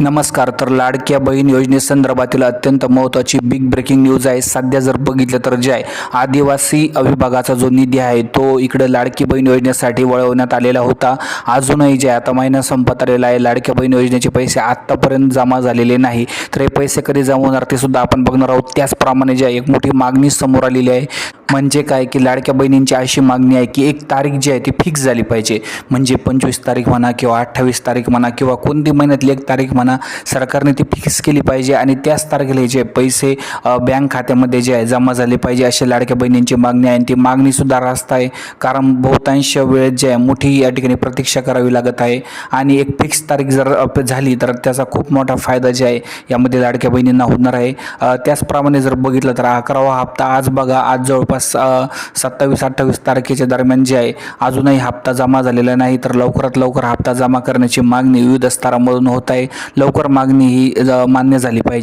नमस्कार तर लाडक्या बहीण योजनेसंदर्भातील अत्यंत महत्त्वाची बिग ब्रेकिंग न्यूज आहे. सध्या जर बघितलं तर जे आहे आदिवासी विभागाचा जो निधी आहे तो इकडे लाडकी बहीण योजनेसाठी वळवण्यात आलेला होता. अजूनही जे आहे आता महिना संपत आलेला आहे. लाडक्या बहीण योजनेचे पैसे आत्तापर्यंत जमा झालेले नाही. तर हे पैसे कधी जमा होणार ते सुद्धा आपण बघणार आहोत. त्याचप्रमाणे जे आहे एक मोठी मागणी समोर आलेली आहे. म्हणजे काय की लाडक्या बहिणींची अशी मागणी आहे की एक तारीख जी आहे ती फिक्स झाली पाहिजे. म्हणजे पंचवीस तारीख म्हणा किंवा अठ्ठावीस तारीख म्हणा किंवा कोणती महिन्यातली एक तारीख म्हणा सरकारने ती फिक्स केली पाहिजे आणि त्याच तारखेला जे पैसे बँक खात्यामध्ये जे आहे जमा झाले पाहिजे अशी लाडक्या बहिणींची मागणी आहे. आणि ती मागणीसुद्धा रास्त आहे. कारण बहुतांश वेळेत जे आहे मोठी या ठिकाणी प्रतीक्षा करावी लागत आहे. आणि एक फिक्स तारीख जर झाली तर त्याचा खूप मोठा फायदा जे आहे यामध्ये लाडक्या बहिणींना होणार आहे. त्याचप्रमाणे जर बघितलं तर अकरावा हप्ता आज बघा. आज जवळपास सत्तावीस अठ्ठावीस तारखेच्या दरम्यान जे आहे अजूनही हप्ता जमा झालेला नाही. तर लवकरात लवकर हप्ता जमा करण्याची मागणी विविध स्तरामधून होत आहे. लवकर मागणी ही मान्य झाली पाहिजे.